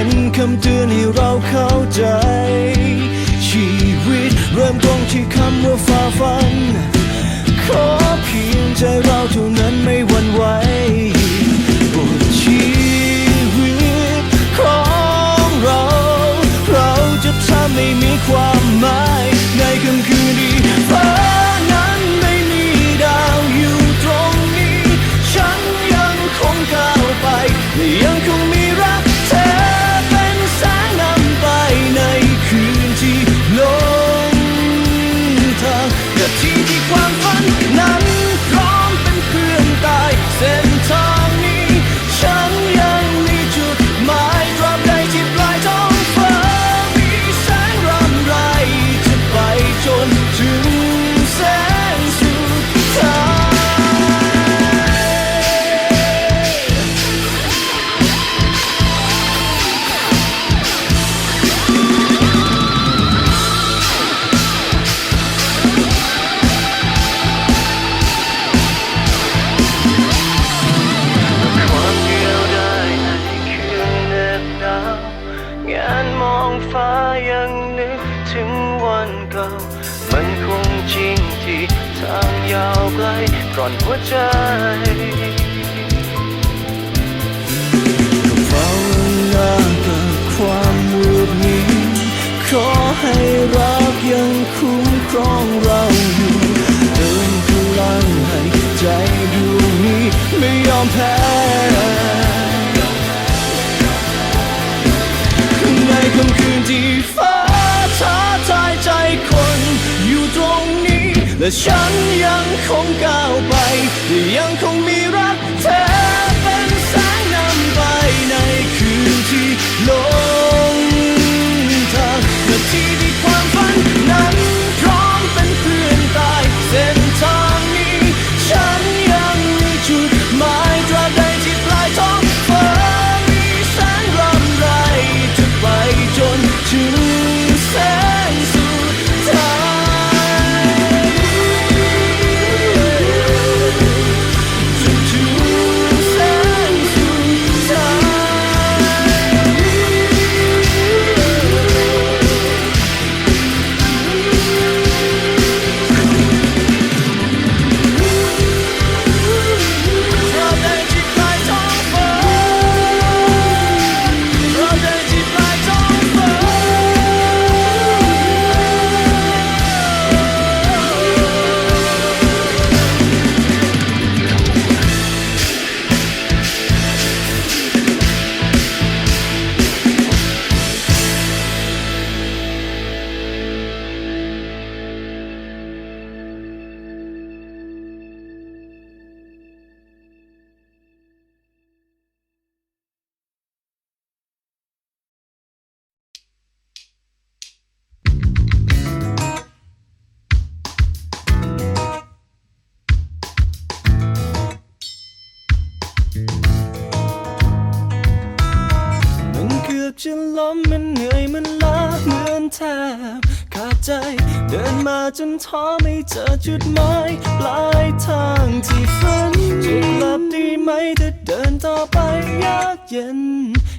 ็นคำเตือนให้เราเข้าใจ ชีวิตเริ่มต้นที่คำว่าฝ่าฟัน ขอเพียงใจเราเท่านั้นไม่หวั่นไหวบทชีวิตของเรา เราจะทำไม่มีความ ลก่อนหัวใจภาวนากับความมืดมิดขอให้รักยังคุ้มครองเราอยู่เดินพลังให้ใจดวงนี้ไม่ยอมแพ้ในค่ำคืนที่ และฉันยังคงก้าวไปและยังคงมีรักเธอเป็นแสงนำไปในคืนที่ลงทางนาที แทบขาดใจ เดินมาจนท้อไม่เจอจุดหมายปลายทางที่ฝันจะกลับดีไหมถ้าเดินต่อไปยากเย็น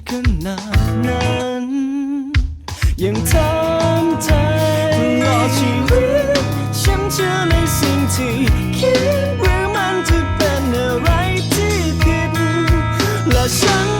ขนาดนั้นยังทำใจตลอชีวิตฉันเชื่อในสิ่งที่คิดหรือมันจะเป็นอะไรที่ผิดและฉัน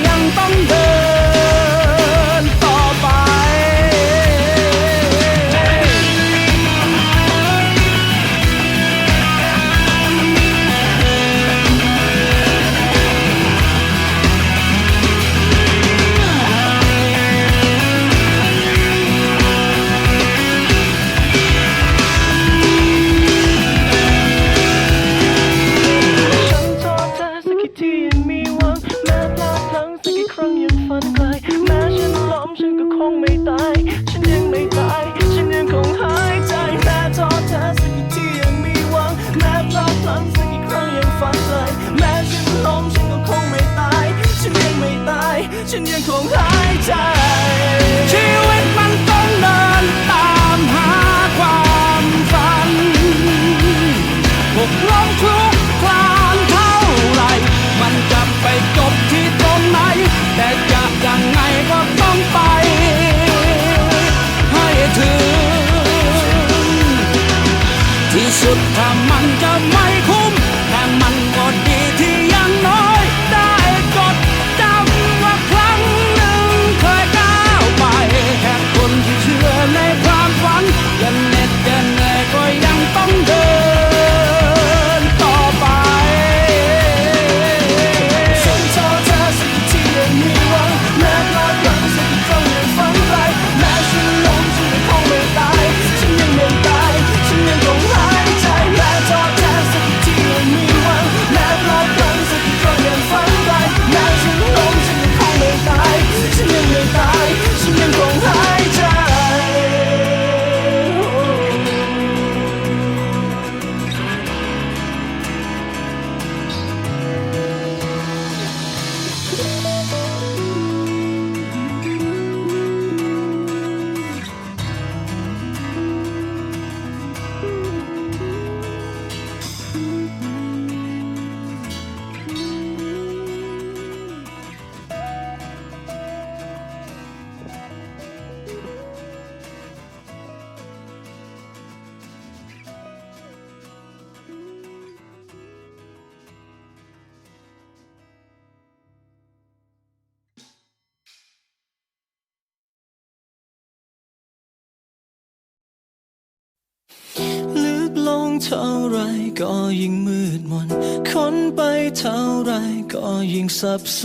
เท่าไรก็ยิ่งมืดมนค้นไปเท่าไรก็ยิ่งสับส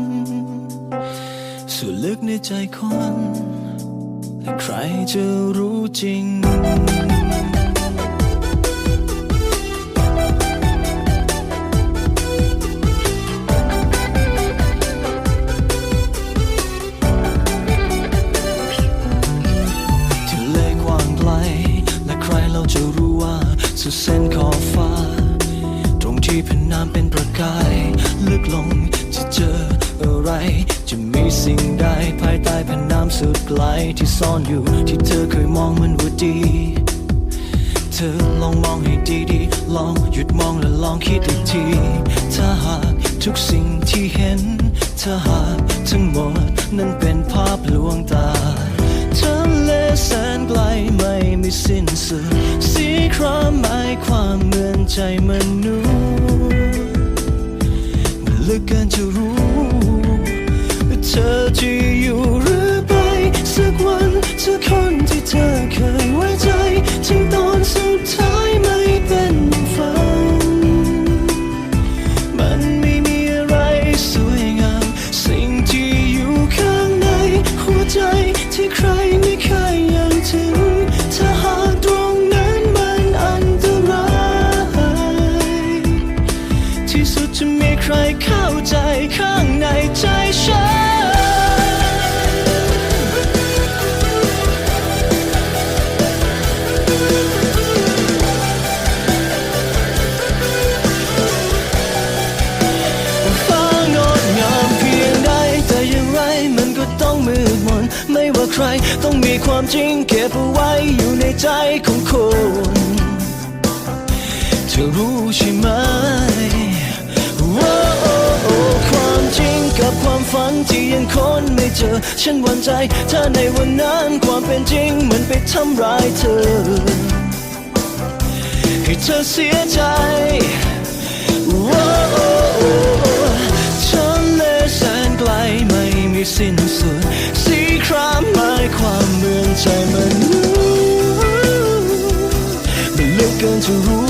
นสู่ลึกในใจคน ใครจะรู้จริง ใจมนุษย์มันเลือกการจะรู้ว่าเธอจะอยู่หรือไป สักวันสักคนที่เธอเคยไว้ ความจริงเก็บเอาไว้อยู่ในใจของคนเธอรู้ใช่ไหมความจริงกับความฝันที่ยังค้นไม่เจอ ฉันหวั่นใจถ้าในวันนั้นความเป็นจริงมันไปทำร้ายเธอ ให้เธอเสียใจว้าวฉั สิ้นสุดสีครามหมายความเมืองใจมันมันลึกเกินจะรู้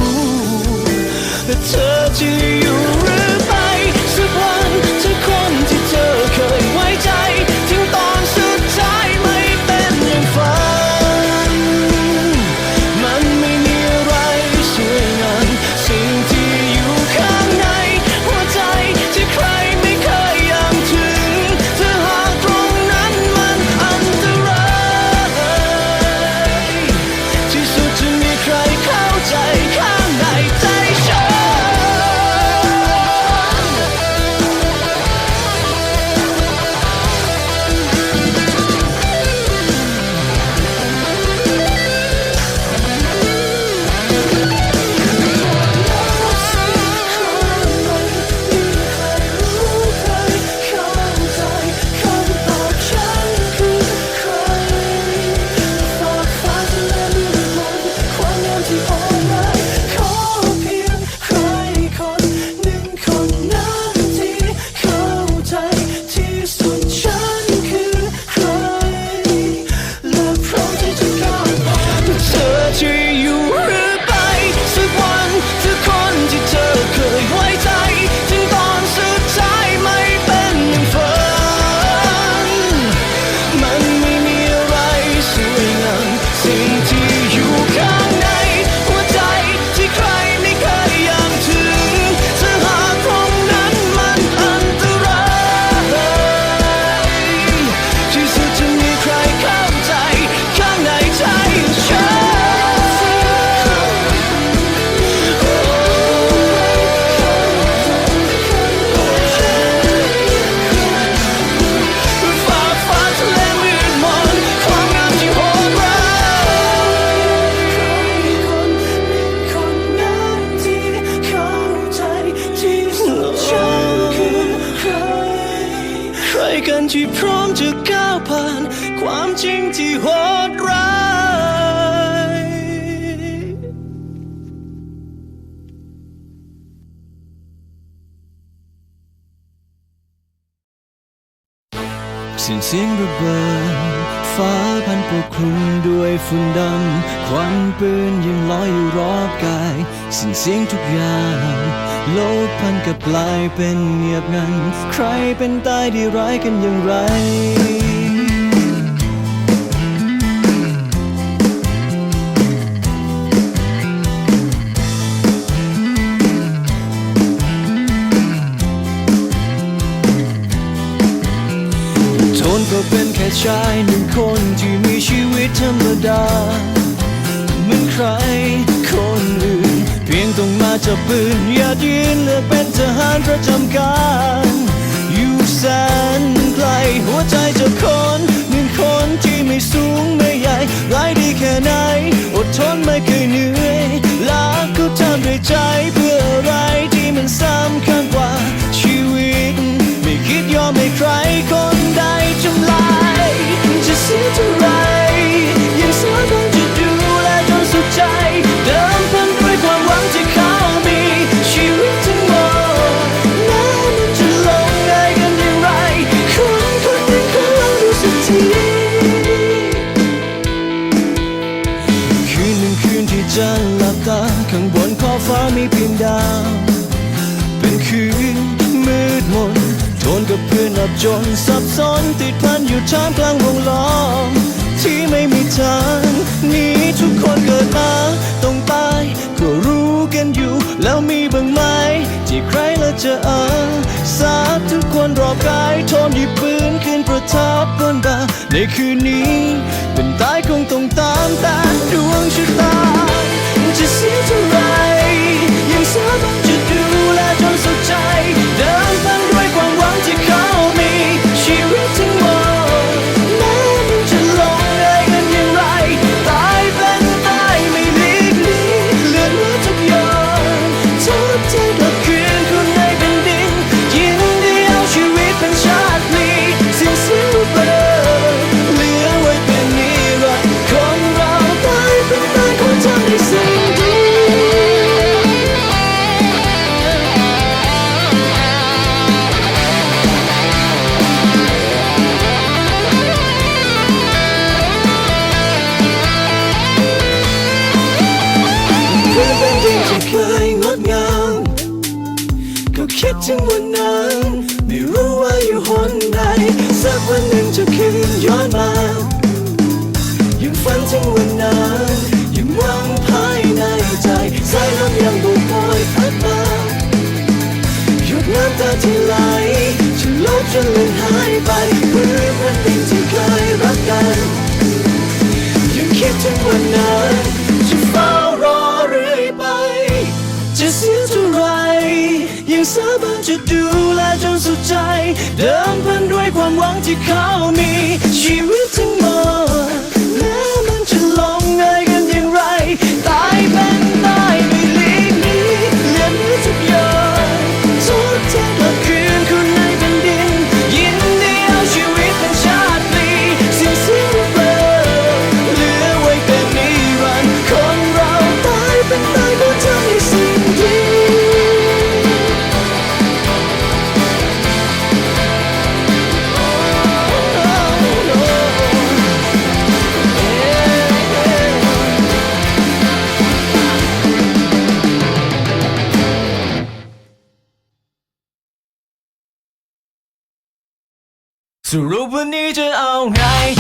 ใครกันที่พร้อมจะก้าวผ่าน ความจริงที่โหดร้ายสียงเสียงระเบิดฟ้าพันปกคลุมด้วยฝุ่นดำควันปืนยังลอยอยู่รอบกาย สิ่งเสียงทุกอย่าง โลกพันกับกลายเป็นเงียบงัน ใครเป็นตายดีร้ายกันอย่างไรทนก็เป็นแค่ชายหนึ่งคนที่มีชีวิตธรรมดาเหมือนใคร นเพียงต้องมาจับปืนอย่ายืนเลือกเป็นทหารประจำการ อยู่แสนไกลหัวใจจะคนหนึ่งคนที่ไม่สูงไม่ใหญ่ร้ายดีแค่ไหน อดทนไม่เคยเหนื่อยรักก็ทำด้วยใจเพื่ออะไรที่มันสำคัญกว่าชีวิต ไม่คิดยอมให้ใครคนใดทำลายจะเสียเท่าไร จนสับสนติดพันอยู่ท่ามกลางวงล้อม ที่ไม่มีทางหนี้ทุกคนเกิดมาต้องตายก็รู้กันอยู่ แล้วมีบ้างไหม ที่ใครละจะเออสาบทุกคนรอบกายทนหยิบปืนขึ้นประทับบนบ่าในคืนนี้ เป็นตายคงต้องตามแต่ดวงชะตา จะเสียเท่าไร เยงดงามก็คิดถึงวันนั้น ไม่รู้ว่าอยู่หนใดสักวันหนึ่งจะคืนย้อนมายังฝันถึงวันนั้นยังหวังภายในใจสายลมยังบุกโอยพัดมาหยุดน้ำตาที่ไหลฉันลบจนลืมหายไปเมื่อนวันหนึ่งที่เคยรักกันยังคิดถึงวันนั้น จะดูแลจนสุดใจ เดิมพันด้วยความหวังที่เขามีชีวิตทั้ง 你真 alright。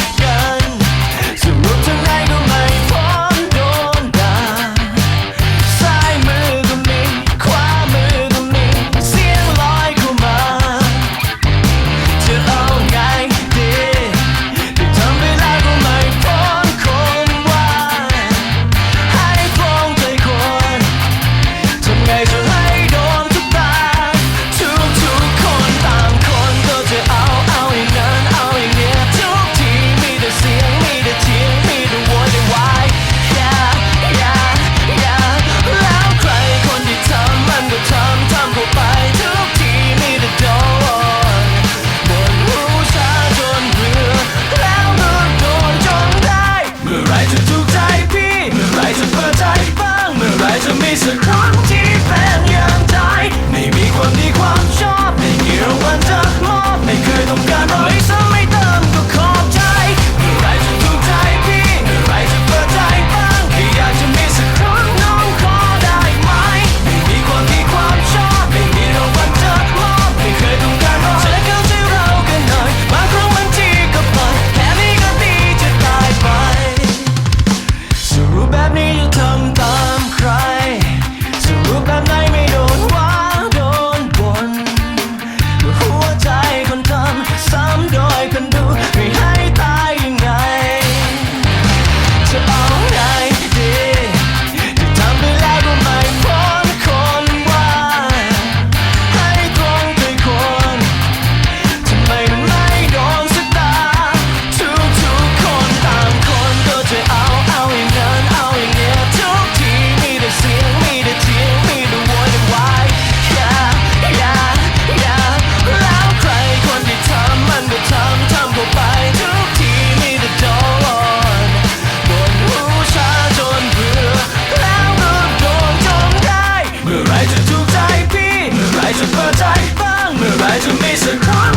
Sunrise will be so calm